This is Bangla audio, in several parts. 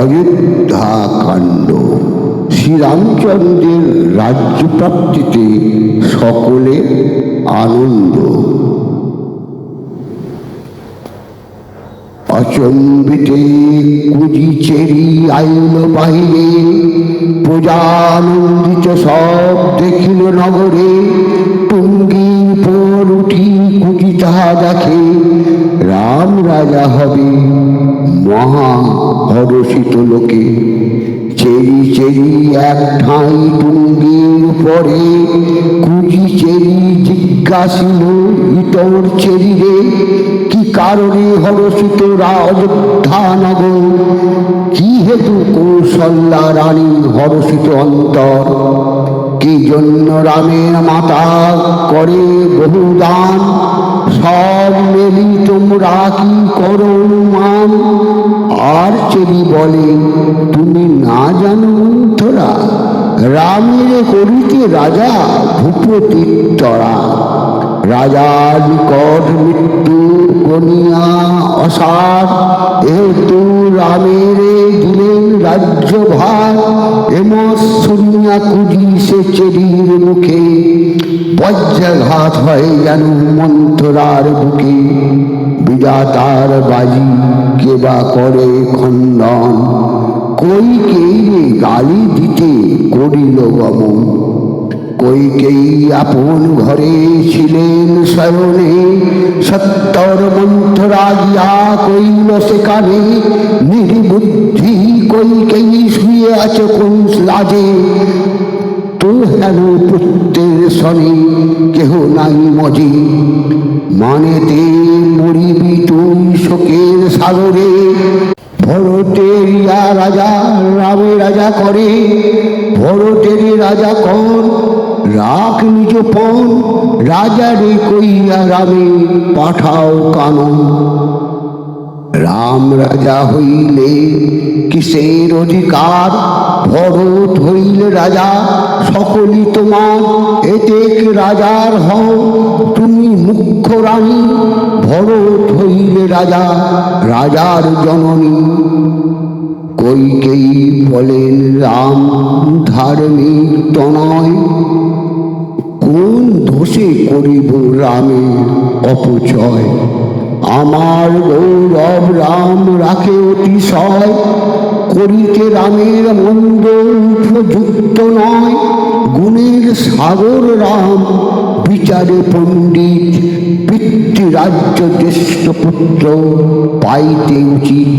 অযোধ্যাকাণ্ড। শ্রীরামচন্দ্রের রাজ্যপ্রাপ্তিতে সকলে আনন্দ। অচম্বিতে কুজি চেরি আইল বাহিরে প্রজানন্দিত সব দেখিল নগরে, টুঙ্গির পর উঠি কুজি তাহা দেখে, রাম রাজা হবে মহা হরষিত লোকে চেরি চেরি এক ঠাঁই টুঙ্গির পরে কুজি চেরি জিজ্ঞাসিল ইতর চেরি রে কি কারণে হরষিত অযোধ্যা নগর কি হেতু কৌশল্যা রানী হরষিত অন্তর? কি জন্য রামের মাতা করে বহুদান? সব মেলি তোমরা কি করো অনুমান? আর চেরি বলে, তুমি না জানো অন্তরা রামের করিতে রাজা ভূপতিত্তরা রাজার নিকট মৃত্যু গনিয়া অসার। হেতু রামের দিলেন রাজ্য ভার এমস শুনিয়া কুজি সে চেরির মুখে। বজ্রাঘাত হয় যেন মন্থরার বুকে। বিধাতার বাজি কেবা করে খণ্ডন। কই কে গালি দিতে করিল গমন? কইকেই আপন ঘরে ছিলেন শয়নে? সত্তর মন্থরা গিয়া কইল সেখানে, নির্বুদ্ধি কইকেই শুয়ে আছে কোন হেন পুত্রের শনি কেহ নাই মজি। মানেতে মরিবি তুই শোকের সাগরে। ভরতের ইয়া রাজা, রামে রাজা করে। ভরতের রাজা কর রাখ নিজ পণ। রাজা রে কইয়া রামে পাঠাও কানন। রাম রাজা হইলে কিসের অধিকার? ভরত হইলে রাজা, সকলই তোমার এতেক রাজার হও। তুমি মুখ্য রানী, ভরত হইলে রাজা, রাজার জননী। কইকেই বলেন রাম ধার্মিক তনয়? কোন দোষে করিব রামের অপচয়? আমার গৌরব রাম রাখে অতিশয়। করিতে রামের মন্দ উপযুক্ত নয়। গুণের সাগর রাম, বিচারে পণ্ডিত, পিতৃরাজ্য জ্যেষ্ঠ পুত্র, পাইতে উচিত।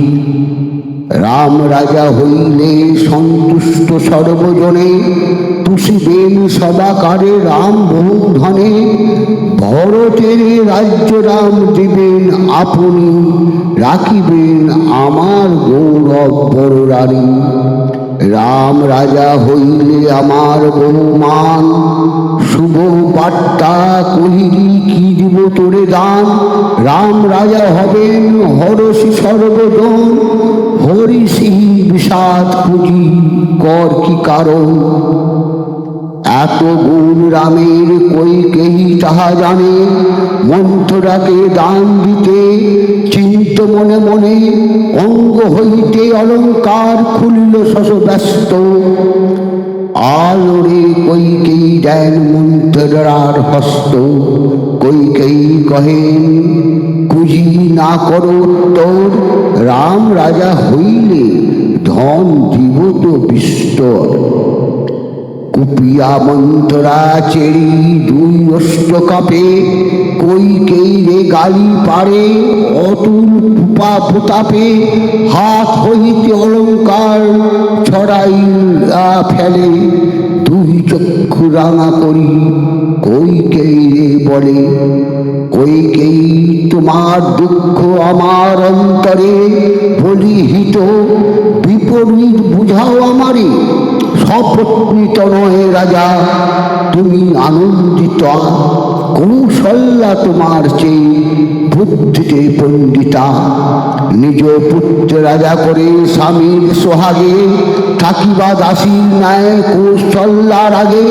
রাম রাজা হইলে সন্তুষ্ট সর্বজনে তুষিবেন সদাকারে রাম ধনে ভরতের রাজ্য রাম দিবেন আপনি, রাখিবেন আমার গৌরব বড় রানী রাম রাজা হইলে আমার বহুমান, শুভ বার্তা কহিলি কি দিব তোরে দান? রাম রাজা হবেন হরষি সর্বজন, হরিষি বিষাদ পুঁজি কর কি কারণ? এত গুণ রামের কই কেহি তাহা জানে? মন্থরাকে দান দিতে চিন্ত মনে মনে অঙ্গ হইতে অলঙ্কার খুলিল শশ ব্যস্ত আলোরে কইকেই দেন মন্থরার হস্ত? কইকেই কহেন কুজি না করো উত্তর। রাম রাজা হইলে ধন দিব তো বিস্তর। কুপিয়া মন্থরা চেরি দুই অষ্ট কাপে কই কেই রে গালি পারে অতুল পুপা প্রতাপে হাত হইতে অলঙ্কার ছড়াইয়া ফেলে, দুই চক্ষু রাঙা করি, কই কেই রে বলে, কই কেই তোমার দুঃখ আমার অন্তরে বলি হিত বিপরীত বুঝাও আমারে সপত্নীত নয় রাজা তুমি আনন্দিত। কৌশল্যা তোমার চেয়ে বুদ্ধিতে পণ্ডিতা। নিজ পুত্র রাজা করে স্বামীর সোহাগে থাকিবা দাসীর ন্যায় কৌশল্যার আগে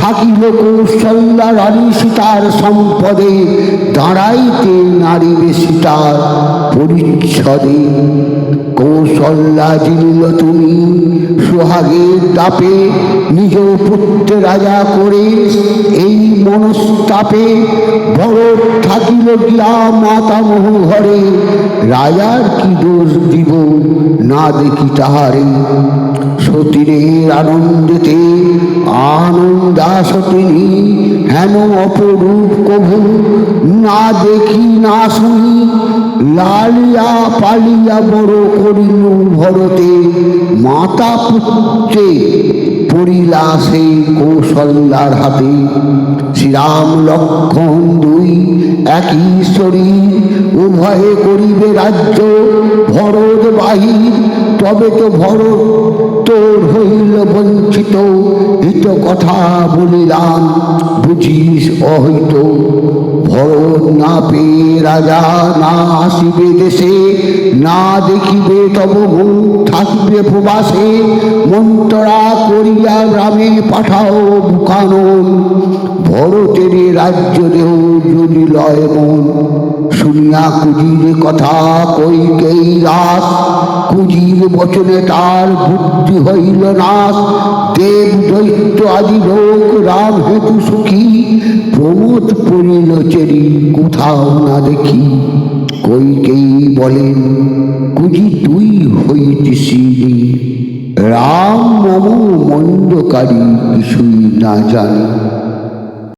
থাকিল কৌশল্যা রানী সীতার সম্পদে, দাঁড়াইতে নারী সীতার পরিচ্ছদে। কৌশল্যা জিনিল তুমি সোহাগের দাপে, নিজ পুত্র রাজা করে এই মনস্তাপে বড় থাকিল গিয়া মাতামহ ঘরে। রাজার কি দোষ দিব না দেখি তাহারে। সতীরের আনন্দেতে তিনি হেন অপরূপ কভু। না দেখি, না শুনি, লালিয়া পালিয়া বড় করিল ভরতে। মাতা পুত্রে পড়িলা সেই কৌশল্যার হাতে। শ্রীরাম লক্ষণ দুই, একই শরীর, উভয়ে করিবে রাজ্য, ভরত বাহির, তবে তো ভরত তোর হইল বঞ্চিত হিত কথা বলিলাম, বুঝিস অহৈত। ভরত না পেয়ে রাজা না আসিবে দেশে, না দেখিবে তব থাকিবে প্রবাসে। মন্ত্রা করিয়া গ্রামে পাঠাও বুকানন। ভরতের রাজ্য দেহ যদি লয় মন, শুনিয়া কুজির কথা কইকেই রাস? কুজির বচনে তার বুদ্ধি হইল নাশ দেব দৈত্য আদি লোক, রাম হেতু সুখী। প্রমোদ পড়িল চেরি, কোথাও না দেখি। কইকেই বলেন কুজি তুই হইতে শিরি রাম মম মন্দকারী, কিছুই না জানি।